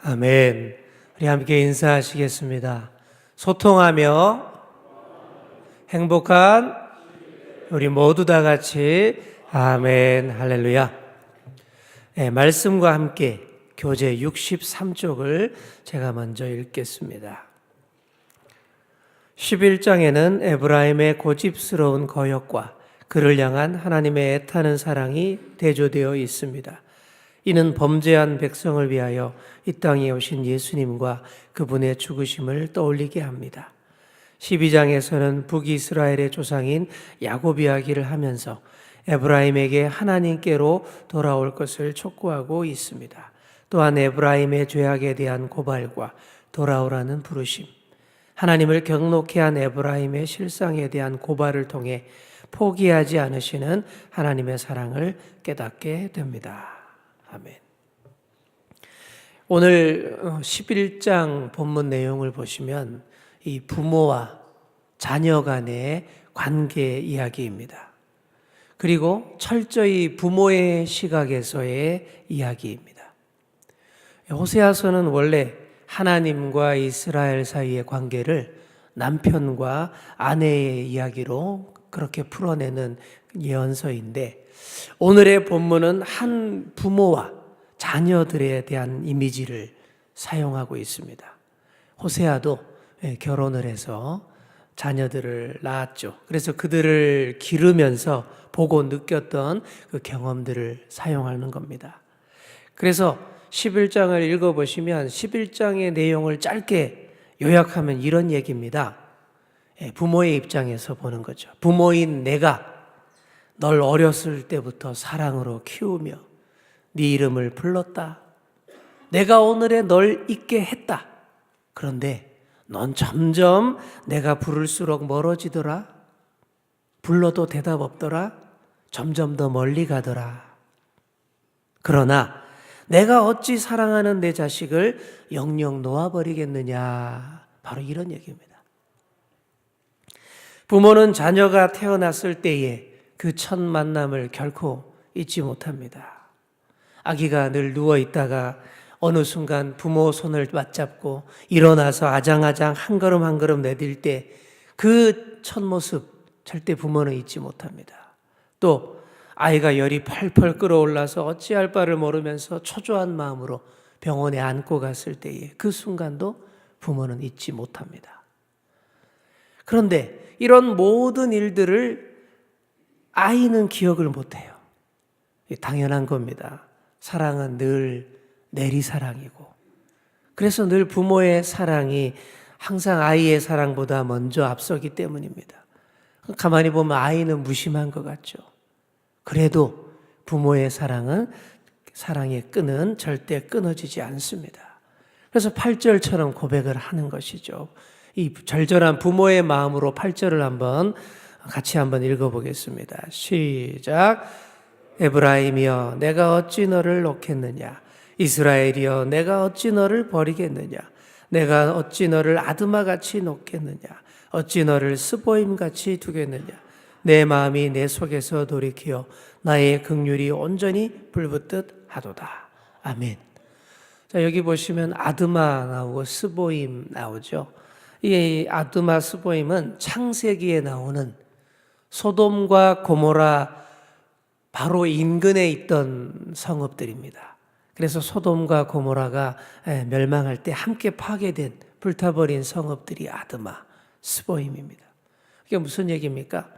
아멘. 우리 함께 인사하시겠습니다. 소통하며 행복한 우리 모두 다 같이 아멘 할렐루야. 네, 말씀과 함께 교재 63쪽을 제가 먼저 읽겠습니다. 11장에는 에브라임의 고집스러운 거역과 그를 향한 하나님의 애타는 사랑이 대조되어 있습니다. 이는 범죄한 백성을 위하여 이 땅에 오신 예수님과 그분의 죽으심을 떠올리게 합니다. 12장에서는 북이스라엘의 조상인 야곱 이야기를 하면서 에브라임에게 하나님께로 돌아올 것을 촉구하고 있습니다. 또한 에브라임의 죄악에 대한 고발과 돌아오라는 부르심, 하나님을 경록해 한 에브라임의 실상에 대한 고발을 통해 포기하지 않으시는 하나님의 사랑을 깨닫게 됩니다. 아멘. 오늘 11장 본문 내용을 보시면 이 부모와 자녀 간의 관계 이야기입니다. 그리고 철저히 부모의 시각에서의 이야기입니다. 호세아서는 원래 하나님과 이스라엘 사이의 관계를 남편과 아내의 이야기로 그렇게 풀어내는 예언서인데 오늘의 본문은 한 부모와 자녀들에 대한 이미지를 사용하고 있습니다. 호세아도 예, 결혼을 해서 자녀들을 낳았죠. 그래서 그들을 기르면서 보고 느꼈던 그 경험들을 사용하는 겁니다. 그래서 11장을 읽어보시면 11장의 내용을 짧게 요약하면 이런 얘기입니다. 예, 부모의 입장에서 보는 거죠. 부모인 내가 널 어렸을 때부터 사랑으로 키우며 네 이름을 불렀다. 내가 오늘에 널 있게 했다. 그런데 넌 점점 내가 부를수록 멀어지더라. 불러도 대답 없더라. 점점 더 멀리 가더라. 그러나 내가 어찌 사랑하는 내 자식을 영영 놓아버리겠느냐. 바로 이런 얘기입니다. 부모는 자녀가 태어났을 때에 그 첫 만남을 결코 잊지 못합니다. 아기가 늘 누워 있다가 어느 순간 부모 손을 맞잡고 일어나서 아장아장 한 걸음 한 걸음 내딜 때 그 첫 모습 절대 부모는 잊지 못합니다. 또 아이가 열이 펄펄 끓어올라서 어찌할 바를 모르면서 초조한 마음으로 병원에 안고 갔을 때에 그 순간도 부모는 잊지 못합니다. 그런데 이런 모든 일들을 아이는 기억을 못해요. 당연한 겁니다. 사랑은 늘 내리사랑이고. 그래서 늘 부모의 사랑이 항상 아이의 사랑보다 먼저 앞서기 때문입니다. 가만히 보면 아이는 무심한 것 같죠. 그래도 부모의 사랑은 사랑의 끈은 절대 끊어지지 않습니다. 그래서 8절처럼 고백을 하는 것이죠. 이 절절한 부모의 마음으로 8절을 한번 같이 한번 읽어보겠습니다. 시작. 에브라임이여, 내가 어찌 너를 놓겠느냐? 이스라엘이여, 내가 어찌 너를 버리겠느냐? 내가 어찌 너를 아드마 같이 놓겠느냐? 어찌 너를 스보임 같이 두겠느냐? 내 마음이 내 속에서 돌이키어 나의 극률이 온전히 불붙듯 하도다. 아멘. 자, 여기 보시면 아드마 나오고 스보임 나오죠. 이 아드마 스보임은 창세기에 나오는 소돔과 고모라 바로 인근에 있던 성읍들입니다. 그래서 소돔과 고모라가 멸망할 때 함께 파괴된 불타버린 성읍들이 아드마, 스보임입니다. 이게 무슨 얘기입니까?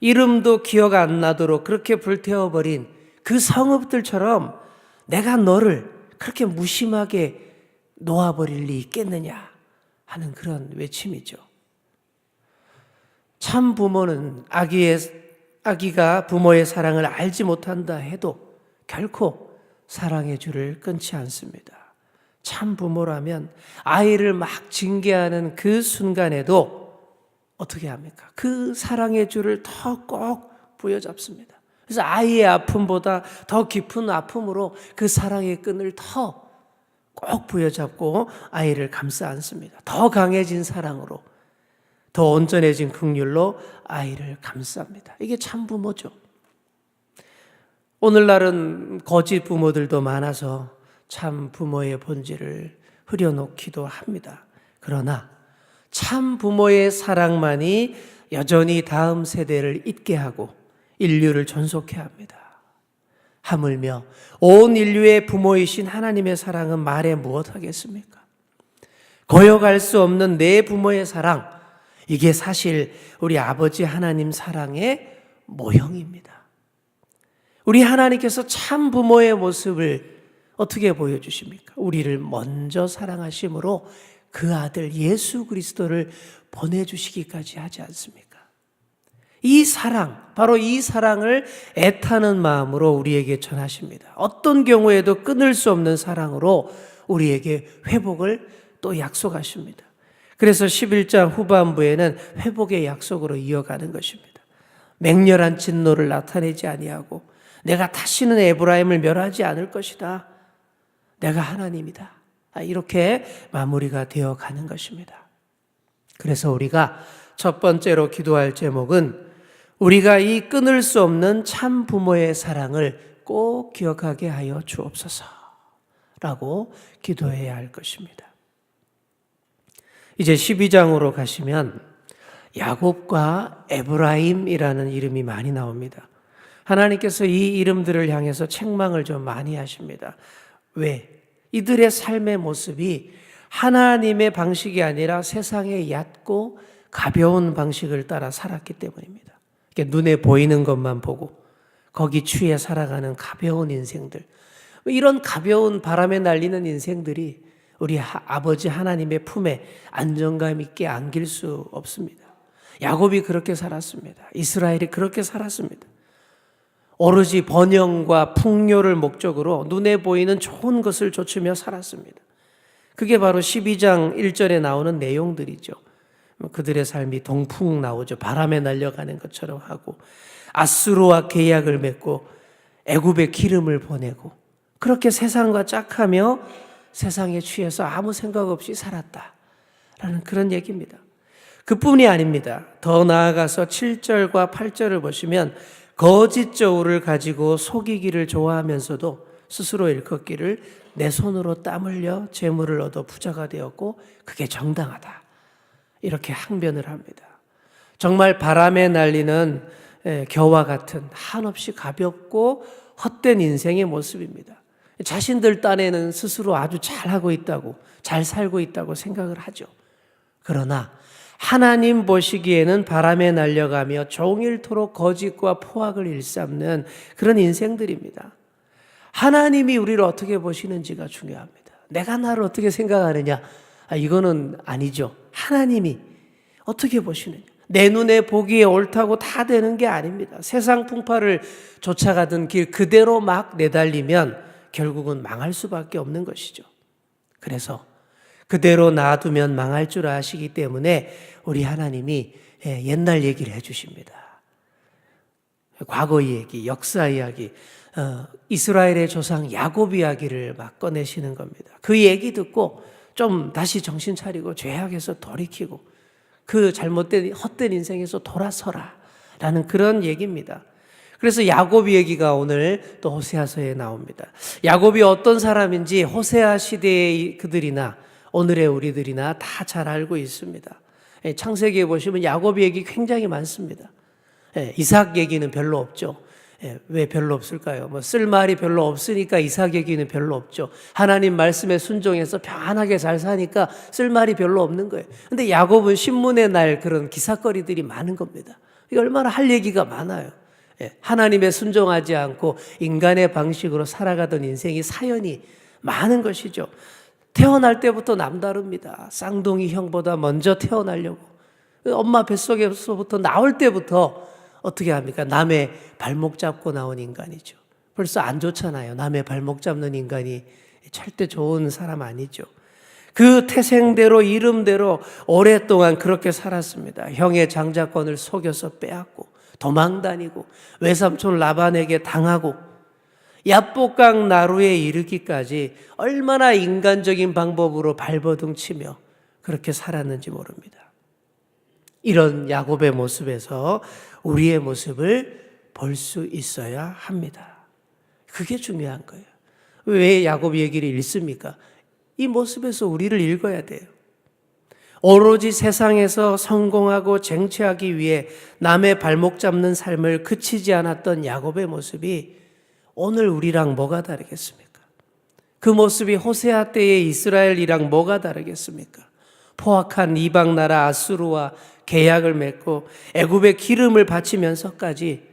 이름도 기억 안 나도록 그렇게 불태워버린 그 성읍들처럼 내가 너를 그렇게 무심하게 놓아버릴 리 있겠느냐 하는 그런 외침이죠. 참 부모는 아기의 아기가 부모의 사랑을 알지 못한다 해도 결코 사랑의 줄을 끊지 않습니다. 참 부모라면 아이를 막 징계하는 그 순간에도 어떻게 합니까? 그 사랑의 줄을 더 꼭 부여잡습니다. 그래서 아이의 아픔보다 더 깊은 아픔으로 그 사랑의 끈을 더 꼭 부여잡고 아이를 감싸 안습니다. 더 강해진 사랑으로, 더 온전해진 극률로 아이를 감쌉니다. 이게 참 부모죠. 오늘날은 거짓 부모들도 많아서 참 부모의 본질을 흐려놓기도 합니다. 그러나 참 부모의 사랑만이 여전히 다음 세대를 잊게 하고 인류를 존속해 합니다. 하물며 온 인류의 부모이신 하나님의 사랑은 말해 무엇하겠습니까? 거여갈 수 없는 내 부모의 사랑, 이게 사실 우리 아버지 하나님 사랑의 모형입니다. 우리 하나님께서 참 부모의 모습을 어떻게 보여주십니까? 우리를 먼저 사랑하심으로 그 아들 예수 그리스도를 보내주시기까지 하지 않습니까? 이 사랑, 바로 이 사랑을 애타는 마음으로 우리에게 전하십니다. 어떤 경우에도 끊을 수 없는 사랑으로 우리에게 회복을 또 약속하십니다. 그래서 11장 후반부에는 회복의 약속으로 이어가는 것입니다. 맹렬한 진노를 나타내지 아니하고 내가 다시는 에브라임을 멸하지 않을 것이다. 내가 하나님이다. 아, 이렇게 마무리가 되어 가는 것입니다. 그래서 우리가 첫 번째로 기도할 제목은 우리가 이 끊을 수 없는 참 부모의 사랑을 꼭 기억하게 하여 주옵소서. 라고 기도해야 할 것입니다. 이제 12장으로 가시면 야곱과 에브라임이라는 이름이 많이 나옵니다. 하나님께서 이 이름들을 향해서 책망을 좀 많이 하십니다. 왜? 이들의 삶의 모습이 하나님의 방식이 아니라 세상의 얕고 가벼운 방식을 따라 살았기 때문입니다. 눈에 보이는 것만 보고 거기 취해 살아가는 가벼운 인생들. 이런 가벼운 바람에 날리는 인생들이 우리 아버지 하나님의 품에 안정감 있게 안길 수 없습니다. 야곱이 그렇게 살았습니다. 이스라엘이 그렇게 살았습니다. 오로지 번영과 풍요를 목적으로 눈에 보이는 좋은 것을 좇으며 살았습니다. 그게 바로 12장 1절에 나오는 내용들이죠. 그들의 삶이 동풍 나오죠. 바람에 날려가는 것처럼 하고 아수르와 계약을 맺고 애굽에 기름을 보내고 그렇게 세상과 짝하며 세상에 취해서 아무 생각 없이 살았다라는 그런 얘기입니다. 그뿐이 아닙니다. 더 나아가서 7절과 8절을 보시면 거짓 저울을 가지고 속이기를 좋아하면서도 스스로 일컫기를 내 손으로 땀 흘려 재물을 얻어 부자가 되었고 그게 정당하다. 이렇게 항변을 합니다. 정말 바람에 날리는 겨와 같은 한없이 가볍고 헛된 인생의 모습입니다. 자신들 딴에는 스스로 아주 잘하고 있다고, 잘 살고 있다고 생각을 하죠. 그러나 하나님 보시기에는 바람에 날려가며 종일토록 거짓과 포악을 일삼는 그런 인생들입니다. 하나님이 우리를 어떻게 보시는지가 중요합니다. 내가 나를 어떻게 생각하느냐? 아, 이거는 아니죠. 하나님이 어떻게 보시느냐? 내 눈에 보기에 옳다고 다 되는 게 아닙니다. 세상 풍파를 쫓아가던 길 그대로 막 내달리면 결국은 망할 수밖에 없는 것이죠. 그래서 그대로 놔두면 망할 줄 아시기 때문에 우리 하나님이 예, 옛날 얘기를 해주십니다. 과거 얘기, 역사 이야기, 어, 이스라엘의 조상 야곱 이야기를 막 꺼내시는 겁니다. 그 얘기 듣고 좀 다시 정신 차리고 죄악에서 돌이키고 그 잘못된 헛된 인생에서 돌아서라 라는 그런 얘기입니다. 그래서 야곱 얘기가 오늘 또 호세아서에 나옵니다. 야곱이 어떤 사람인지 호세아 시대의 그들이나 오늘의 우리들이나 다 잘 알고 있습니다. 예, 창세기에 보시면 야곱 얘기 굉장히 많습니다. 예, 이삭 얘기는 별로 없죠. 예, 왜 별로 없을까요? 뭐 쓸 말이 별로 없으니까 이삭 얘기는 별로 없죠. 하나님 말씀에 순종해서 편하게 잘 사니까 쓸 말이 별로 없는 거예요. 근데 야곱은 신문에 날 그런 기사거리들이 많은 겁니다. 얼마나 할 얘기가 많아요. 하나님의 순종하지 않고 인간의 방식으로 살아가던 인생이 사연이 많은 것이죠. 태어날 때부터 남다릅니다. 쌍둥이 형보다 먼저 태어나려고. 엄마 뱃속에서부터 나올 때부터 어떻게 합니까? 남의 발목 잡고 나온 인간이죠. 벌써 안 좋잖아요. 남의 발목 잡는 인간이 절대 좋은 사람 아니죠. 그 태생대로 이름대로 오랫동안 그렇게 살았습니다. 형의 장자권을 속여서 빼앗고 도망 다니고 외삼촌 라반에게 당하고 야복강 나루에 이르기까지 얼마나 인간적인 방법으로 발버둥 치며 그렇게 살았는지 모릅니다. 이런 야곱의 모습에서 우리의 모습을 볼 수 있어야 합니다. 그게 중요한 거예요. 왜 야곱 얘기를 읽습니까? 이 모습에서 우리를 읽어야 돼요. 오로지 세상에서 성공하고 쟁취하기 위해 남의 발목 잡는 삶을 그치지 않았던 야곱의 모습이 오늘 우리랑 뭐가 다르겠습니까? 그 모습이 호세아 때의 이스라엘이랑 뭐가 다르겠습니까? 포악한 이방 나라 아수르와 계약을 맺고 애굽의 기름을 바치면서까지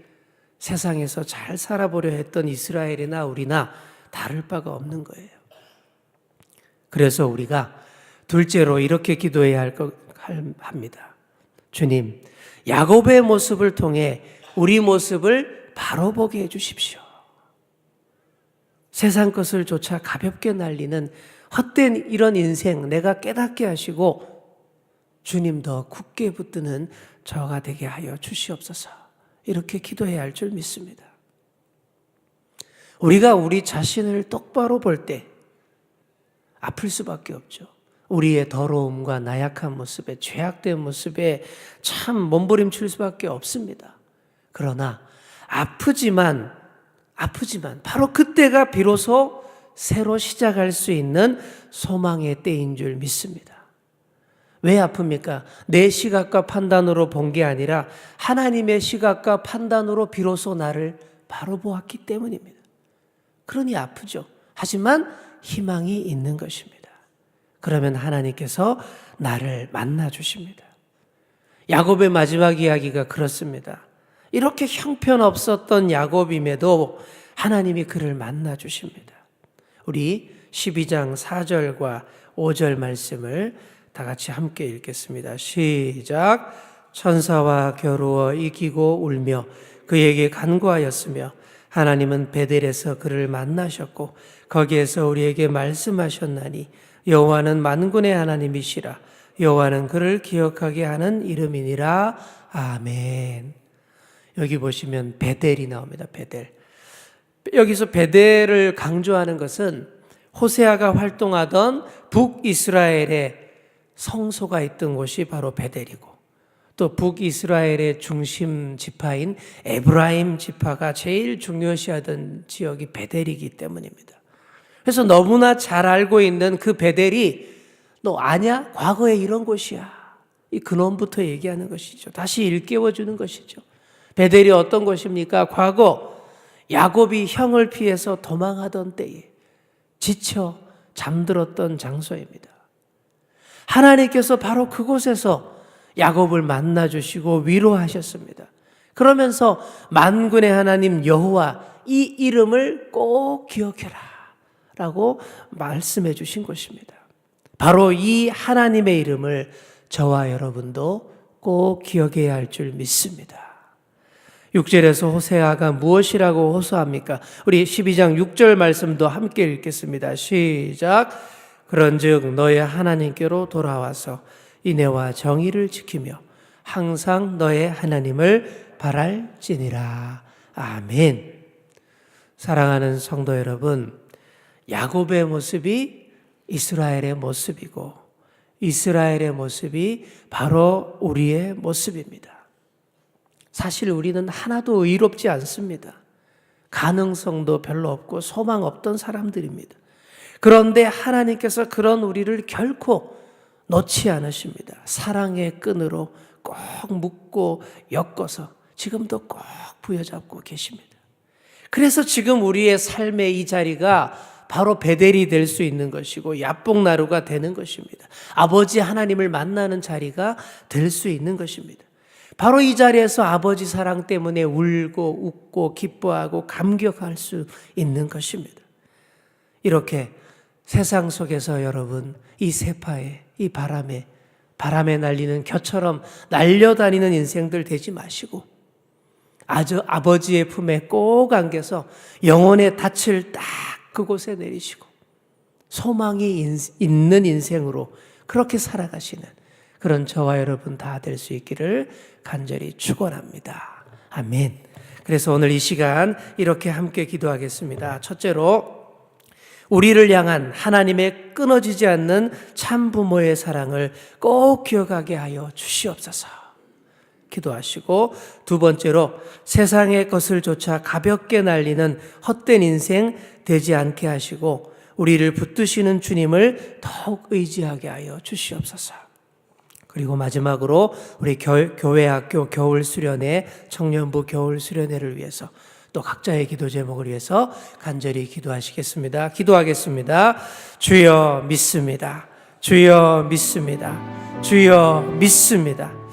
세상에서 잘 살아보려 했던 이스라엘이나 우리나 다를 바가 없는 거예요. 그래서 우리가 둘째로 이렇게 기도해야 할 것 합니다. 주님, 야곱의 모습을 통해 우리 모습을 바로 보게 해 주십시오. 세상 것을 조차 가볍게 날리는 헛된 이런 인생 내가 깨닫게 하시고 주님 더 굳게 붙드는 저가 되게 하여 주시옵소서. 이렇게 기도해야 할 줄 믿습니다. 우리가 우리 자신을 똑바로 볼 때 아플 수밖에 없죠. 우리의 더러움과 나약한 모습에 죄악된 모습에 참 몸부림칠 수밖에 없습니다. 그러나 아프지만 아프지만 바로 그때가 비로소 새로 시작할 수 있는 소망의 때인 줄 믿습니다. 왜 아픕니까? 내 시각과 판단으로 본 게 아니라 하나님의 시각과 판단으로 비로소 나를 바로 보았기 때문입니다. 그러니 아프죠. 하지만 희망이 있는 것입니다. 그러면 하나님께서 나를 만나 주십니다. 야곱의 마지막 이야기가 그렇습니다. 이렇게 형편없었던 야곱임에도 하나님이 그를 만나 주십니다. 우리 12장 4절과 5절 말씀을 다 같이 함께 읽겠습니다. 시작. 천사와 겨루어 이기고 울며 그에게 간구하였으며 하나님은 베델에서 그를 만나셨고 거기에서 우리에게 말씀하셨나니 여호와는 만군의 하나님이시라 여호와는 그를 기억하게 하는 이름이니라 아멘. 여기 보시면 베델이 나옵니다. 베델. 여기서 베델을 강조하는 것은 호세아가 활동하던 북이스라엘의 성소가 있던 곳이 바로 베델이고 또 북이스라엘의 중심 지파인 에브라임 지파가 제일 중요시하던 지역이 베델이기 때문입니다. 그래서 너무나 잘 알고 있는 그 베델이 너 아냐? 과거에 이런 곳이야. 이 근원부터 얘기하는 것이죠. 다시 일깨워 주는 것이죠. 베델이 어떤 것입니까? 과거 야곱이 형을 피해서 도망하던 때에 지쳐 잠들었던 장소입니다. 하나님께서 바로 그곳에서 야곱을 만나 주시고 위로하셨습니다. 그러면서 만군의 하나님 여호와 이 이름을 꼭 기억해라 라고 말씀해 주신 것입니다. 바로 이 하나님의 이름을 저와 여러분도 꼭 기억해야 할 줄 믿습니다. 6절에서 호세아가 무엇이라고 호소합니까? 우리 12장 6절 말씀도 함께 읽겠습니다. 시작. 그런즉 너의 하나님께로 돌아와서 인애와 정의를 지키며 항상 너의 하나님을 바랄지니라. 아멘. 사랑하는 성도 여러분, 야곱의 모습이 이스라엘의 모습이고 이스라엘의 모습이 바로 우리의 모습입니다. 사실 우리는 하나도 의롭지 않습니다. 가능성도 별로 없고 소망 없던 사람들입니다. 그런데 하나님께서 그런 우리를 결코 놓지 않으십니다. 사랑의 끈으로 꼭 묶고 엮어서 지금도 꼭 부여잡고 계십니다. 그래서 지금 우리의 삶의 이 자리가 바로 베델이 될 수 있는 것이고 야복나루가 되는 것입니다. 아버지 하나님을 만나는 자리가 될 수 있는 것입니다. 바로 이 자리에서 아버지 사랑 때문에 울고 웃고 기뻐하고 감격할 수 있는 것입니다. 이렇게 세상 속에서 여러분 이 세파에 이 바람에 바람에 날리는 겨처럼 날려다니는 인생들 되지 마시고 아주 아버지의 품에 꼭 안겨서 영혼의 닻을 딱 그곳에 내리시고 소망이 있는 인생으로 그렇게 살아가시는 그런 저와 여러분 다 될 수 있기를 간절히 축원합니다. 아멘. 그래서 오늘 이 시간 이렇게 함께 기도하겠습니다. 첫째로 우리를 향한 하나님의 끊어지지 않는 참 부모의 사랑을 꼭 기억하게 하여 주시옵소서. 기도하시고 두 번째로 세상의 것을 조차 가볍게 날리는 헛된 인생 되지 않게 하시고 우리를 붙드시는 주님을 더욱 의지하게 하여 주시옵소서. 그리고 마지막으로 우리 교, 교회 학교 겨울 수련회 청년부 겨울 수련회를 위해서 또 각자의 기도 제목을 위해서 간절히 기도하시겠습니다. 기도하겠습니다. 주여 믿습니다. 주여 믿습니다. 주여 믿습니다.